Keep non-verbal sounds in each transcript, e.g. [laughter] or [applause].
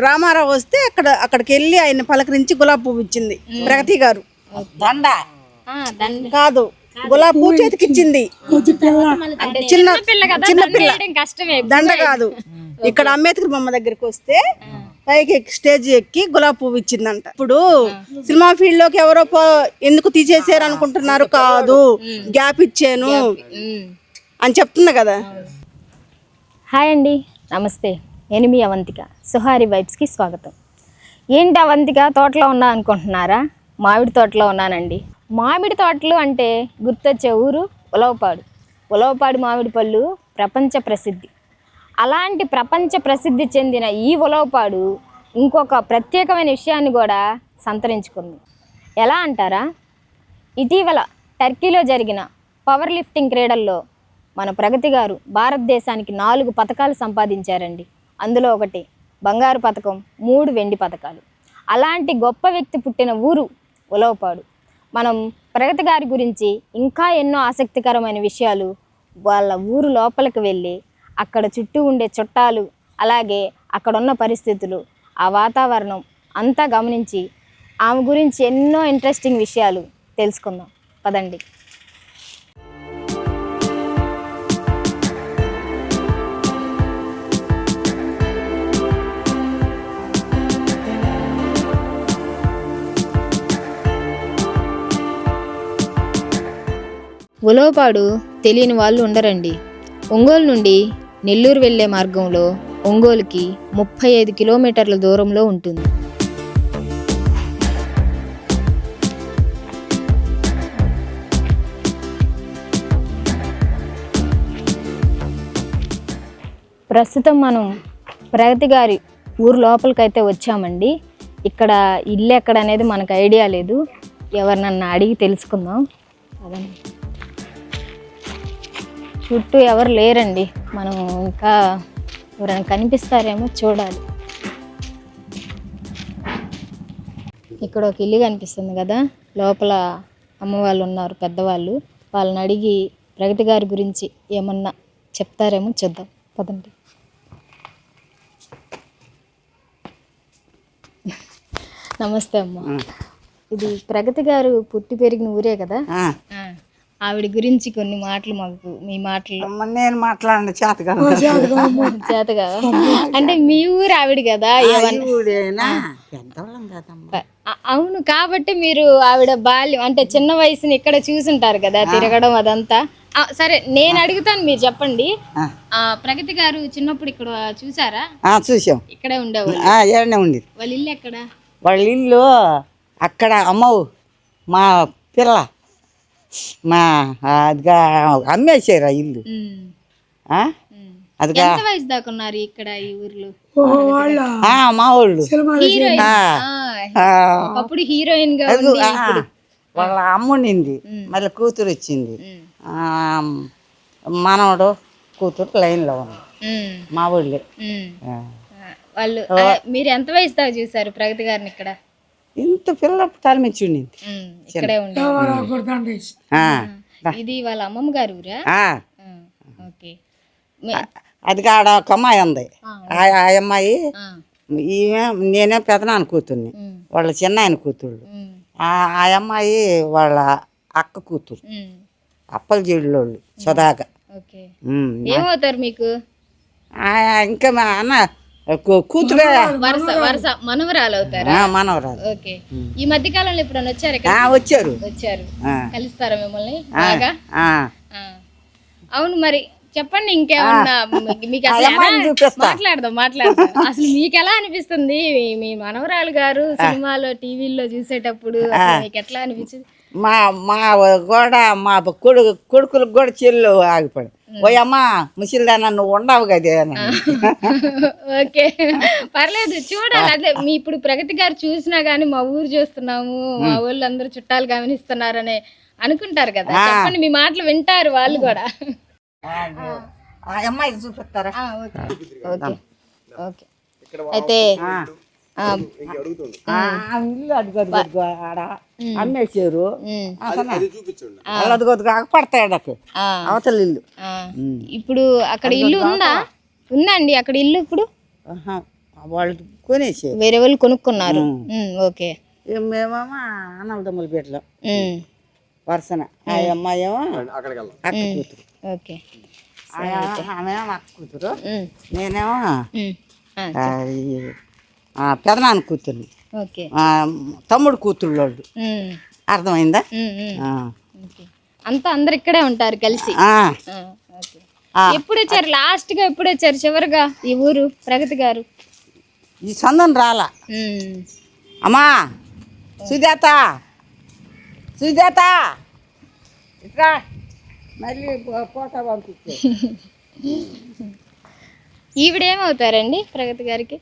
రామారావు వస్తే అక్కడ అక్కడికి వెళ్ళి ఆయన పలకరించి గులాబీ పువ్వు ఇచ్చింది ప్రగతి గారు. దండ. ఆ, దండ. కాదు గులాబీ పువ్వు చేతికి ఇచ్చింది. చిన్న పిల్ల కదా చిన్న దండ పిల్ల. దండ కాదు. ఇక్కడ అంబేద్కర్ బొమ్మ దగ్గరికి వస్తే పైకి ఎక్కి స్టేజ్ ఎక్కి గులాబీ పువ్వు ఇచ్చిందంట. ఇప్పుడు సినిమా ఫీల్డ్లోకి ఎవరో పో- ఎందుకు తీసేసారు అనుకుంటున్నారు? కాదు. గ్యాప్ ఇచ్చాను. అని చెప్తుంది కదా. హాయ్ అండి. నమస్తే. నేను మీ అవంతిక. సుహారి వైబ్స్కి స్వాగతం. ఏంటి అవంతిక? తోటలో ఉన్నా అనుకుంటున్నారా? మామిడి తోటలో ఉన్నానండి. మామిడి తోటలు అంటే గుర్తొచ్చే ఊరు ఉలవపాడు. ఉలవపాడు మామిడి పళ్ళు ప్రపంచ ప్రసిద్ధి. అలాంటి ప్రపంచ ప్రసిద్ధి చెందిన ఈ ఉలవపాడు ఇంకొక ప్రత్యేకమైన విషయాన్ని కూడా సంతరించుకుంది. ఎలా అంటారా? ఇటీవల టర్కీలో జరిగిన పవర్ లిఫ్టింగ్ క్రీడల్లో మన ప్రగతి గారు భారతదేశానికి నాలుగు పథకాలు సంపాదించారండి. అందులో ఒకటి బంగారు పథకం మూడు వెండి పథకాలు. అలాంటి గొప్ప వ్యక్తి పుట్టిన ఊరు ఉలవపాడు. మనం ప్రగతి గారి గురించి ఇంకా ఎన్నో ఆసక్తికరమైన విషయాలు వాళ్ళ ఊరు లోపలికి వెళ్ళి అక్కడ చుట్టూ ఉండే చుట్టాలు అలాగే అక్కడ ఉన్న పరిస్థితులు ఆ వాతావరణం అంతా గమనించి ఆమె గురించి ఎన్నో ఇంట్రెస్టింగ్ విషయాలు తెలుసుకుందాం. పదండి. ఉలవపాడు తెలియని వాళ్ళు ఉండరండి. ఒంగోలు నుండి నెల్లూరు వెళ్ళే మార్గంలో ఒంగోలుకి ముప్పై ఐదు కిలోమీటర్ల దూరంలో ఉంటుంది. ప్రస్తుతం మనం ప్రగతి గారి ఊరు లోపలికైతే వచ్చామండి. ఇక్కడ ఇల్లు ఎక్కడ అనేది మనకు ఐడియా లేదు. ఎవరినన్నా అడిగి తెలుసుకుందాం. అదే చుట్టూ ఎవరు లేరండి. మనం ఇంకా ఎవరైనా కనిపిస్తారేమో చూడాలి. ఇక్కడ ఒక ఇల్లు కనిపిస్తుంది కదా. లోపల అమ్మ వాళ్ళు ఉన్నారు పెద్దవాళ్ళు. వాళ్ళని అడిగి ప్రగతి గారి గురించి ఏమన్నా చెప్తారేమో చూద్దాం. పదండి. నమస్తే అమ్మ. ఇది ప్రగతి గారు పుట్టి పెరిగిన ఊరే కదా. ఆవిడ గురించి కొన్ని మాటలు మాకు మీ మాటలు. నేను మాట్లాడిన చేతగా చేతగా అంటే మీ ఊరు ఆవిడ కదా అవును కాబట్టి మీరు ఆవిడ బాల్యం అంటే చిన్న వయసుని ఇక్కడ చూసుంటారు కదా తిరగడం అదంతా. సరే నేను అడుగుతాను మీరు చెప్పండి. ప్రగతి గారు చిన్నప్పుడు ఇక్కడ చూసారా? చూసాం. ఇక్కడే ఉండేవాళ్ళు. వాళ్ళ ఇల్లు ఎక్కడ? వాళ్ళ ఇల్లు అక్కడ అమ్మవు మా పిల్ల. మా అదిగా అమ్మేసారు ఆ ఇల్లు. అదిగా. ఎంత వయసు దాకా ఉన్నారు ఇక్కడ ఈ ఊర్లో? ఆ, మా వాళ్ళు. హీరోయిన్. ఒకప్పుడు హీరోయిన్గా ఉంది ఆ, వాళ్ళ అమ్మ ఉండింది మళ్ళీ కూతురు వచ్చింది ఉమ్, ఆ, మనవడు కూతురు లైన్లో ఉంది. ఉమ్, మా ఊళ్ళే. ఉమ్. ఆ. ఆ, వాళ్ళు ఆ, మీరు ఎంత వయసు దాకా చూసారు ప్రగతి గారిని ఇక్కడ? ఇంత పిల్ల తలమిచ్చి ఉండింది ఉమ్, ఇక్కడే ఉండే. ఆ, ఇది వాళ్ళ అమ్మమ్మ గారు ఓకే. అది కాడ ఒక అమ్మాయి ఉంది. ఆ. అమ్మాయి ఈమె నేనే పెదనాన్న కూతుర్ని. వాళ్ళ చిన్న ఆయన కూతుళ్ళు. ఆ ఆ అమ్మాయి వాళ్ళ అక్క కూతురు. అప్పల జీడులోళ్ళు ఉమ్. ఏమవుతారు మీకు? ఆ, ఇంకా మా అన్న కూతురే. వరుస వరుస మనవరాలు అవుతారా? ఆ, మనవరాలు. ఓకే. ఈ మధ్య కాలంలో ఇప్పుడు వచ్చారు వచ్చారు. వచ్చారు. ఆ, కలుస్తారా మిమ్మల్ని? బాగా. అవును మరి చెప్పండి ఇంకేమన్నా మీకు- మీకు అసలు. మాట్లాడదాం మాట్లాడదాం. అసలు మీకు ఎలా అనిపిస్తుంది? మీ- మనవరాలు గారు సినిమాలో టీవీల్లో చూసేటప్పుడు మీకు ఎట్లా అనిపించింది? మా మా కూడా మా కొడుకు కొడుకులకు కూడా చెల్లు ఆగిపోయాడు. ఓయమ్మ ముసిల్దానా నువ్వు ఉండవు కదే ఓకే. పర్లేదు చూడాలి. అదే మీ ఇప్పుడు ప్రగతి గారు చూసినా గానీ మా ఊరు చూస్తున్నాము మా ఊళ్ళో అందరూ చుట్టాలు గమనిస్తున్నారని అనుకుంటారు కదా. చెప్పండి మీ మాటలు వింటారు వాళ్ళు కూడా. అమ్మాయి చూపిస్తారా ఓకే. అయితే ఇల్లు ఆడ. అమ్మేసారు అక్కడ. ఆ, అవతల ఇల్లు. ఇప్పుడు అక్కడ ఇల్లు ఉందా? ఉందండి అక్కడ ఇల్లు ఇప్పుడు? వాళ్ళు కొనేసి వేరే వాళ్ళు కొనుక్కున్నారు. ఓకే. మేమేమో అన్నదమ్ముల బిడ్డలు. ఉమ్, వరుసన. ఆ అమ్మాయి ఏమో అక్క కూతురు. ఓకే. ఆ ఆమెమో అక్క కూతురు. నేనేమో పెదనాన్న కూతుర్ని. ఓకే. తమ్ముడు కూతురు వాళ్ళు అర్థమైందా? అంతా అందరు ఇక్కడే ఉంటారు కలిసి. ఎప్పుడు వచ్చారు? లాస్ట్గా ఎప్పుడు వచ్చారు? చివరిగా ఈ ఊరు ప్రగతి గారు? ఈ సందం రాలా. అమ్మా సుజాత సుజాత. ఇట్రా. మళ్ళీ పో- ఫోటో [laughs] పంపించే ఈవిడేమవుతారండి ప్రగతి గారికి?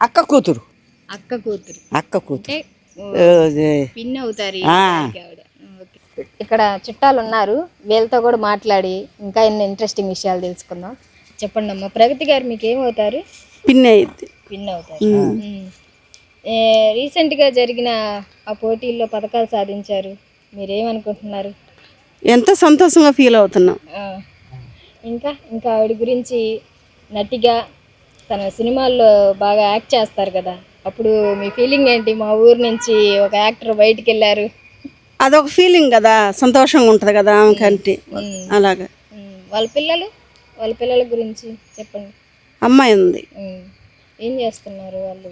అక్క కూతురు. అక్క కూతురు. అక్క కూతురు. పిన్ అవుతారు. ఇక్కడ చుట్టాలు ఉన్నారు వీళ్ళతో కూడా మాట్లాడి ఇంకా ఎన్ని ఇంట్రెస్టింగ్ విషయాలు తెలుసుకుందాం. చెప్పండి అమ్మా ప్రగతి గారు మీకు ఏమవుతారు పిన్ అయింది విన్ అవుతారు రీసెంట్గా జరిగిన ఆ పోటీల్లో పథకాలు సాధించారు. మీరేమనుకుంటున్నారు? ఎంతో సంతోషంగా ఫీల్ అవుతున్నాం. ఇంకా ఇంకా ఆవిడ గురించి నటిగా తన సినిమాల్లో బాగా యాక్ట్ చేస్తారు కదా. అప్పుడు మీ ఫీలింగ్ ఏంటి? మా ఊరు నుంచి ఒక యాక్టర్ బయటికి వెళ్ళారు అదొక ఫీలింగ్ కదా. సంతోషంగా ఉంటుంది కదా ఆమెకంటే. అలాగా. వాళ్ళ పిల్లలు? వాళ్ళ పిల్లల గురించి చెప్పండి. అమ్మాయి ఉంది. ఏం చేస్తున్నారు వాళ్ళు?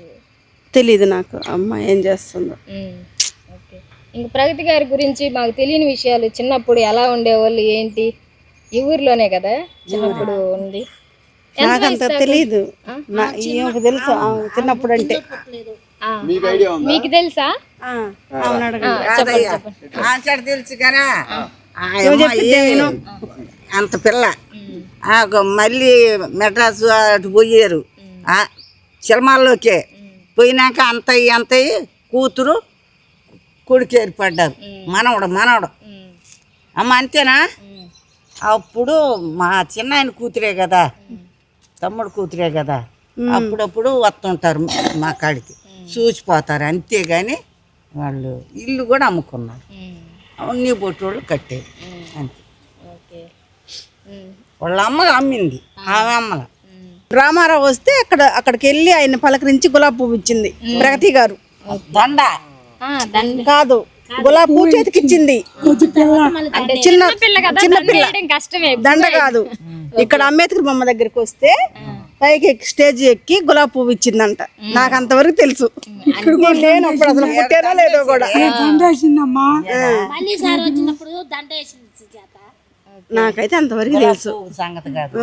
తెలీదు నాకు. అమ్మాయి ఏం చేస్తుందో. ఓకే. ఇంక ప్రగతి గారి గురించి మాకు తెలియని విషయాలు చిన్నప్పుడు ఎలా ఉండేవాళ్ళు ఏంటి? ఈ ఊర్లోనే కదా? చిన్నప్పుడు ఉంది. నాకంత? తెలీదు. తెలుసు. చిన్నప్పుడు అంటే. మీకు తెలుసా? తెలుసు అమ్మాయి అంత పిల్ల. మళ్ళీ మెడ్రాసు అటు పోయారు. ఆ, సినిమాల్లోకే పోయినాక అంతయ్యి అంతయ్యి కూతురు కొడుకు ఏర్పడ్డారు. మనవడు మనవడు. అమ్మ అంతేనా? అప్పుడు మా చిన్నాయన కూతురే కదా. తమ్ముడు కూతురే కదా. అప్పుడప్పుడు వస్తుంటారు మా కాడికి. చూసిపోతారు. అంతేగాని వాళ్ళు ఇల్లు కూడా అమ్ముకున్నారు. అన్ని బొట్టోళ్ళు కట్టేది. అంతే. వాళ్ళ అమ్మ అమ్మింది. ఆమె అమ్మల. రామారావు వస్తే అక్కడ అక్కడికి వెళ్ళి ఆయన పలకరించి గులాబీ పువ్వు ఇచ్చింది ప్రగతి గారు. దండ. కాదు. గులాబీ పువ్వు చేతికి ఇచ్చింది. అంటే చిన్న పిల్ల కదా చిన్న పిల్ల. దండ కాదు. ఇక్కడ అంబేద్కర్ బొమ్మ దగ్గరికి వస్తే పైకి ఎక్కి స్టేజ్ ఎక్కి గులాబీ పువ్వు ఇచ్చిందంట. నాకు అంతవరకు తెలుసు. నేను లేనప్పుడు అసలు పుట్టానో లేదో కూడా. నాకైతే అంతవరకు తెలుసు. సంగతి కాదు.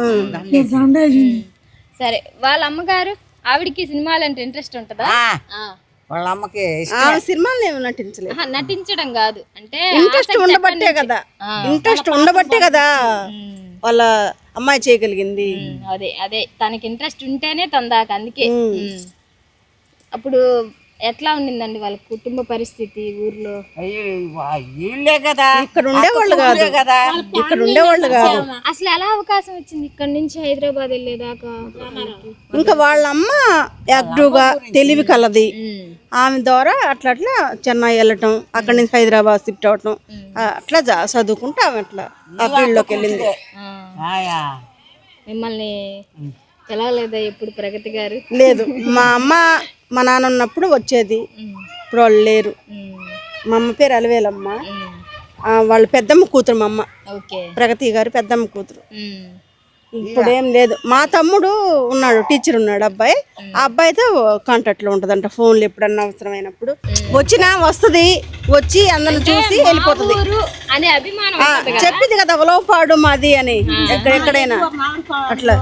సరే వాళ్ళ అమ్మగారు ఆవిడకి సినిమాలు అంటే ఇంట్రెస్ట్ ఉంటుందా. వాళ్ళ అమ్మకి. ఆమె సినిమాలు ఏమి నటించలేదు. ఆహా, నటించడం కాదు. అంటే ఇంట్రెస్ట్ ఆసక్తి ఉండబట్టే కదా. నుంచి? ఇంట్రెస్ట్ ఉండబట్టే కదా ఉమ్, వాళ్ళ అమ్మాయి చేయగలిగింది. ఉమ్, అదే అదే. తనకి ఇంట్రెస్ట్ ఉంటేనే తొందాక అందుకే. ఉమ్. అప్పుడు ఎట్లా ఉండిందండి వాళ్ళ కుటుంబ పరిస్థితి ఊర్లో? అయ్యో, వా- వీళ్ళే కదా. ఇక్కడ ఉండేవాళ్ళు కాదు. కదా. ఇక్కడ ఉండేవాళ్ళు కాదు. అసలు ఎలా అవకాశం వచ్చింది ఇక్కడ నుంచి హైదరాబాద్ వెళ్ళేదాకా? ఇంకా వాళ్ళ అమ్మ యాక్టివ్గా తెలివి కలది. ఆమె ద్వారా అట్లా అట్లా చెన్నై వెళ్ళటం అక్కడి నుంచి హైదరాబాద్ షిఫ్ట్ అవటం అట్లా చదువుకుంటూ ఆమె అట్లా ఆ ఫీల్డ్లోకి వెళ్ళింది. మిమ్మల్ని తెలవలేదా ఎప్పుడు ప్రగతి గారు? లేదు మా అమ్మ మా నాన్న ఉన్నప్పుడు వచ్చేది. ఇప్పుడు వాళ్ళు లేరు. మా అమ్మ పేరు అలవేలమ్మ. వాళ్ళ పెద్దమ్మ కూతురు మా అమ్మ. ఓకే. ప్రగతి గారి పెద్దమ్మ కూతురు. ఇప్పుడు ఏం లేదు. మా తమ్ముడు ఉన్నాడు టీచర్ ఉన్నాడు అబ్బాయి. ఆ అబ్బాయితో కాంటాక్ట్లో ఉంటదంట ఫోన్లు ఎప్పుడన్నా అవసరమైనప్పుడు. వచ్చినా వస్తుంది వచ్చి అందరిని చూసి వెళ్ళిపోతుంది. ఊరు అనే అభిమానం ఆ, చెప్పింది కదా ఉలవపాడు మాది అని ఎక్కడెక్కడైనా. అట్లా.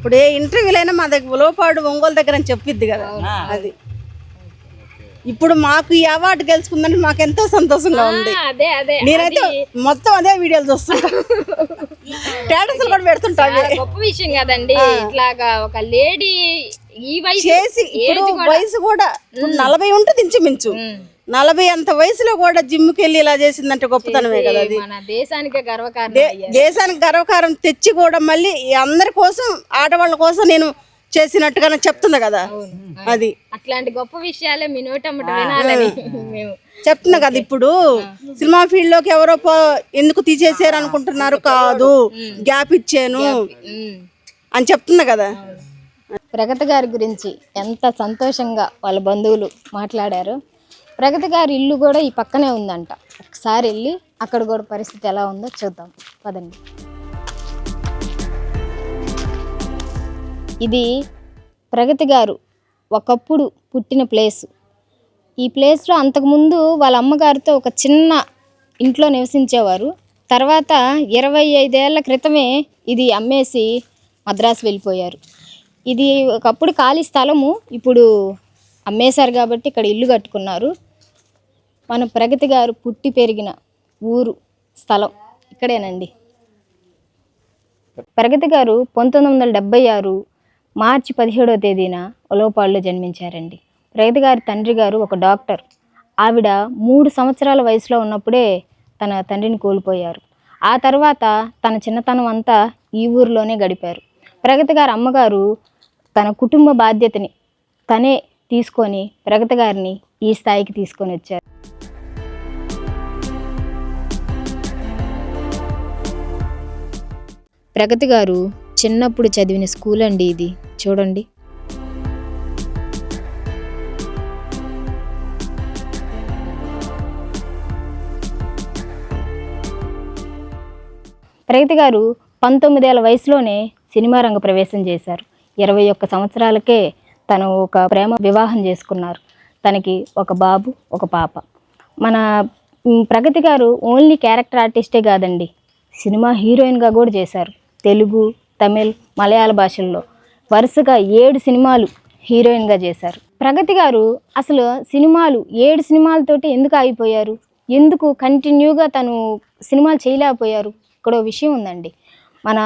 ఇప్పుడు ఏ ఇంటర్వ్యూలైనా మా దగ్గర ఉలవపాడు ఒంగోలు దగ్గర అని చెప్పిద్ది కదా. అది. ఇప్పుడు మాకు ఈ అవార్డు గెలుచుకుందంటే మాకు ఎంతో సంతోషంగా ఉంది. అదే అదే. నేనైతే మొత్తం అదే వీడియోలు చూస్తుంటా. స్టేటస్లు కూడా పెడుతుంటా గొప్ప విషయం కదండి. ఇట్లాగా ఒక లేడీ ఈ వయసు చేసి ఇప్పుడు వయసు కూడా నలభై ఉంటుంది ఇంచుమించు. నలభై అంత వయసులో కూడా జిమ్కి వెళ్ళి ఇలా చేసిందంటే గొప్పతనమే కదా అది. మన దేశానికే గర్వకారణం దేశానికి గర్వకారం తెచ్చి కూడా మళ్ళీ ఈ అందరి కోసం ఆడవాళ్ళ కోసం నేను చేసినట్టుగా చెప్తుంది కదా. అది. అట్లాంటి గొప్ప విషయాలే మీ నోటమ్మట వినాలని మేము. చెప్తున్నా కదా ఇప్పుడు. సినిమా ఫీల్డ్లోకి ఎవరో పో- ఎందుకు తీసేసారు అనుకుంటున్నారు కాదు. గ్యాప్ ఇచ్చాను. ఉమ్. అని చెప్తున్నా కదా. ప్రగతి గారి గురించి ఎంత సంతోషంగా వాళ్ళ బంధువులు మాట్లాడారు. ప్రగతి గారి ఇల్లు కూడా ఈ పక్కనే ఉందంట. ఒకసారి వెళ్ళి అక్కడ కూడా పరిస్థితి ఎలా ఉందో చూద్దాం. పదండి. ఇది ప్రగతి గారు ఒకప్పుడు పుట్టిన ప్లేస్. ఈ ప్లేస్లో అంతకుముందు వాళ్ళ అమ్మగారితో ఒక చిన్న ఇంట్లో నివసించేవారు. తర్వాత ఇరవై ఐదేళ్ళ క్రితమే ఇది అమ్మేసి మద్రాసు వెళ్ళిపోయారు. ఇది ఒకప్పుడు ఖాళీ స్థలము ఇప్పుడు అమ్మేశారు కాబట్టి ఇక్కడ ఇల్లు కట్టుకున్నారు. మన ప్రగతి గారు పుట్టి పెరిగిన ఊరు స్థలం ఇక్కడేనండి. ప్రగతి గారు పంతొమ్మిది వందల డెబ్బై ఆరు మార్చి పదిహేడవ తేదీన ఒలవపాడులో జన్మించారండి. ప్రగతి గారి తండ్రి గారు ఒక డాక్టర్. ఆవిడ మూడు సంవత్సరాల వయసులో ఉన్నప్పుడే తన తండ్రిని కోల్పోయారు. ఆ తర్వాత తన చిన్నతనం అంతా ఈ ఊరిలోనే గడిపారు. ప్రగతి గారి అమ్మగారు తన కుటుంబ బాధ్యతని తనే తీసుకొని ప్రగతి గారిని ఈ స్థాయికి తీసుకొని వచ్చారు ప్రగతి గారు చిన్నప్పుడు చదివిన స్కూల్ అండి ఇది. చూడండి. ప్రగతి గారు పంతొమ్మిదేళ్ళ వయసులోనే సినిమా రంగ ప్రవేశం చేశారు. ఇరవై ఒక్క సంవత్సరాలకే తను ఒక ప్రేమ వివాహం చేసుకున్నారు. తనకి ఒక బాబు ఒక పాప. మన ప్రగతి గారు ఓన్లీ క్యారెక్టర్ ఆర్టిస్టే కాదండి. సినిమా హీరోయిన్గా కూడా చేశారు. తెలుగు తమిళ్ మలయాళ భాషల్లో వరుసగా ఏడు సినిమాలు హీరోయిన్గా చేశారు. ప్రగతి గారు అసలు సినిమాలు ఏడు సినిమాలతోటి ఎందుకు ఆగిపోయారు? ఎందుకు కంటిన్యూగా తను సినిమాలు చేయలేకపోయారు? ఇక్కడ విషయం ఉందండి. మన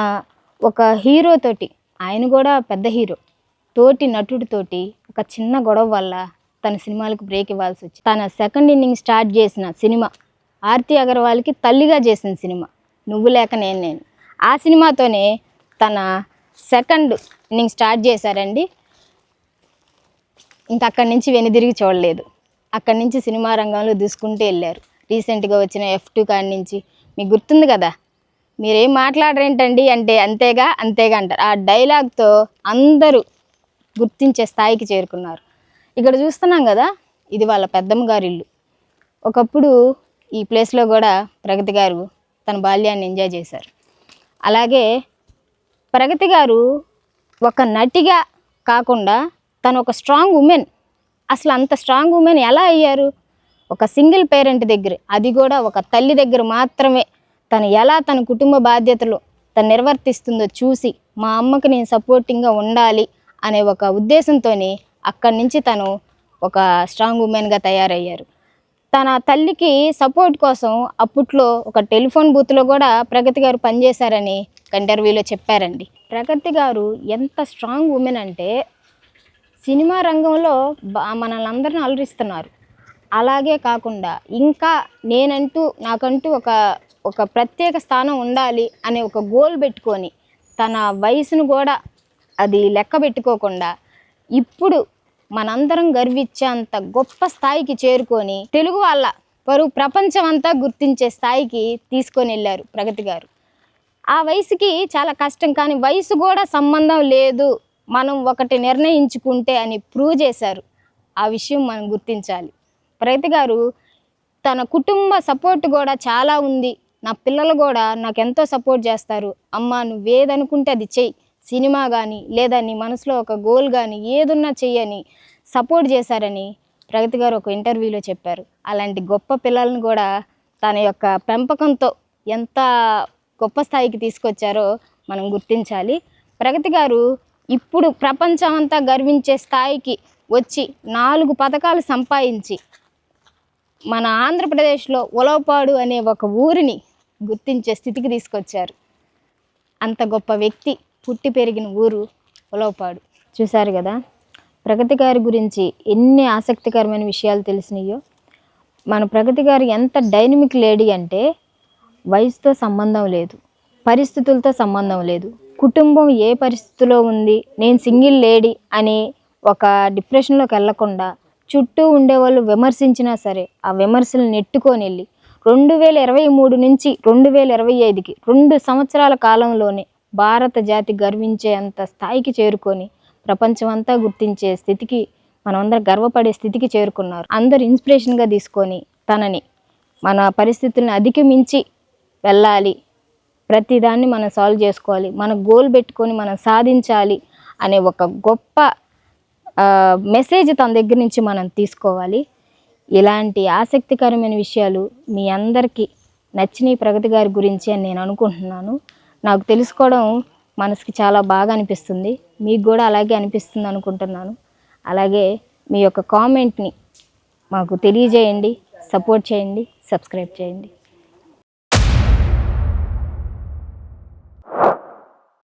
ఒక హీరో తోటి ఆయన కూడా పెద్ద హీరో తోటి నటుడితోటి ఒక చిన్న గొడవ వల్ల తన సినిమాలకు బ్రేక్ ఇవ్వాల్సి వచ్చింది తన సెకండ్ ఇన్నింగ్ స్టార్ట్ చేసిన సినిమా ఆర్తి అగర్వాల్కి తల్లిగా చేసిన సినిమా నువ్వు లేక నేను నేను. ఆ సినిమాతోనే తన సెకండ్ ఇన్నింగ్ స్టార్ట్ చేశారండి. ఇంకా అక్కడి నుంచి వెనుదిరిగి చూడలేదు. అక్కడి నుంచి సినిమా రంగంలో దూసుకుంటూ వెళ్ళారు. రీసెంట్గా వచ్చిన ఎఫ్ టూ కాడి నుంచి. మీకు గుర్తుంది కదా? మీరేం మాట్లాడరేంటండి? అంటే అంతేగా అంతేగా అంటారు. ఆ డైలాగ్తో అందరూ గుర్తించే స్థాయికి చేరుకున్నారు. ఇక్కడ చూస్తున్నాం కదా? ఇది వాళ్ళ పెద్దమ్మ గారి ఇల్లు. ఒకప్పుడు ఈ ప్లేస్లో కూడా ప్రగతి గారు తన బాల్యాన్ని ఎంజాయ్ చేశారు. అలాగే ప్రగతి గారు ఒక నటిగా కాకుండా తను ఒక స్ట్రాంగ్ ఉమెన్ అసలు అంత స్ట్రాంగ్ ఉమెన్ ఎలా అయ్యారు? ఒక సింగిల్ పేరెంట్ దగ్గర అది కూడా ఒక తల్లి దగ్గర మాత్రమే. తను ఎలా తన కుటుంబ బాధ్యతలు తను నిర్వర్తిస్తుందో చూసి మా అమ్మకి నేను సపోర్టింగ్గా ఉండాలి అనే ఒక ఉద్దేశంతో అక్కడి నుంచి తను ఒక స్ట్రాంగ్ ఉమెన్గా తయారయ్యారు. తన తల్లికి సపోర్ట్ కోసం అప్పట్లో ఒక టెలిఫోన్ బూత్లో కూడా ప్రగతి గారు పనిచేశారని ఒక ఇంటర్వ్యూలో చెప్పారండి. ప్రగతి గారు ఎంత స్ట్రాంగ్ ఉమెన్ అంటే సినిమా రంగంలో బా మనల్ని అందరిని అలరిస్తున్నారు. అలాగే కాకుండా ఇంకా నేనంటూ నాకంటూ ఒక ఒక ప్రత్యేక స్థానం ఉండాలి అనే ఒక గోల్ పెట్టుకొని తన వయసును కూడా అది లెక్క పెట్టుకోకుండా ఇప్పుడు మనందరం గర్వించేంత గొప్ప స్థాయికి చేరుకొని తెలుగు వాళ్ళ పరువు ప్రపంచం అంతా గుర్తించే స్థాయికి తీసుకొని వెళ్ళారు ప్రగతి గారు. ఆ వయసుకి చాలా కష్టం కానీ వయసు కూడా సంబంధం లేదు. మనం ఒకటి నిర్ణయించుకుంటే అని ప్రూవ్ చేశారు. ఆ విషయం మనం గుర్తించాలి. ప్రగతి గారు తన కుటుంబ సపోర్ట్ కూడా చాలా ఉంది. నా పిల్లలు కూడా నాకు ఎంతో సపోర్ట్ చేస్తారు. అమ్మ నువ్వేదనుకుంటే అది చెయ్యి. సినిమా కానీ లేదా నీ మనసులో ఒక గోల్ కానీ ఏదున్నా చెయ్యని సపోర్ట్ చేశారని ప్రగతి గారు ఒక ఇంటర్వ్యూలో చెప్పారు. అలాంటి గొప్ప పిల్లల్ని కూడా తన యొక్క పెంపకంతో ఎంత గొప్ప స్థాయికి తీసుకొచ్చారో మనం గుర్తించాలి. ప్రగతి గారు ఇప్పుడు ప్రపంచం అంతా గర్వించే స్థాయికి వచ్చి నాలుగు పథకాలు సంపాదించి మన ఆంధ్రప్రదేశ్లో ఉలవపాడు అనే ఒక ఊరిని గుర్తించే స్థితికి తీసుకొచ్చారు. అంత గొప్ప వ్యక్తి పుట్టి పెరిగిన ఊరు ఉలవపాడు చూశారు కదా? ప్రగతి గారి గురించి ఎన్ని ఆసక్తికరమైన విషయాలు తెలిసినాయో. మన ప్రగతి గారు ఎంత డైనమిక్ లేడీ అంటే వయసుతో సంబంధం లేదు పరిస్థితులతో సంబంధం లేదు. కుటుంబం ఏ పరిస్థితిలో ఉంది? నేను సింగిల్ లేడీ అని ఒక డిప్రెషన్లోకి వెళ్ళకుండా చుట్టూ ఉండేవాళ్ళు విమర్శించినా సరే ఆ విమర్శలు నెట్టుకొని వెళ్ళి రెండు వేల ఇరవై మూడు నుంచి రెండు వేల ఇరవై ఐదుకి రెండు సంవత్సరాల కాలంలోనే భారత జాతి గర్వించే అంత స్థాయికి చేరుకొని ప్రపంచం అంతా గుర్తించే స్థితికి మనమందరం గర్వపడే స్థితికి చేరుకున్నారు. అందరు ఇన్స్పిరేషన్గా తీసుకొని తనని మన పరిస్థితుల్ని అధిగమించి వెళ్ళాలి. ప్రతిదాన్ని మనం సాల్వ్ చేసుకోవాలి. మన గోల్ పెట్టుకొని మనం సాధించాలి అనే ఒక గొప్ప మెసేజ్ తన దగ్గర నుంచి మనం తీసుకోవాలి. ఇలాంటి ఆసక్తికరమైన విషయాలు మీ అందరికీ నచ్చిన ప్రగతి గారి గురించి అని నేను అనుకుంటున్నాను. నాకు తెలుసుకోవడం మనసుకి చాలా బాగా అనిపిస్తుంది. మీకు కూడా అలాగే అనిపిస్తుంది అనుకుంటున్నాను. అలాగే మీ యొక్క కామెంట్ని మాకు తెలియజేయండి సపోర్ట్ చేయండి సబ్స్క్రైబ్ చేయండి.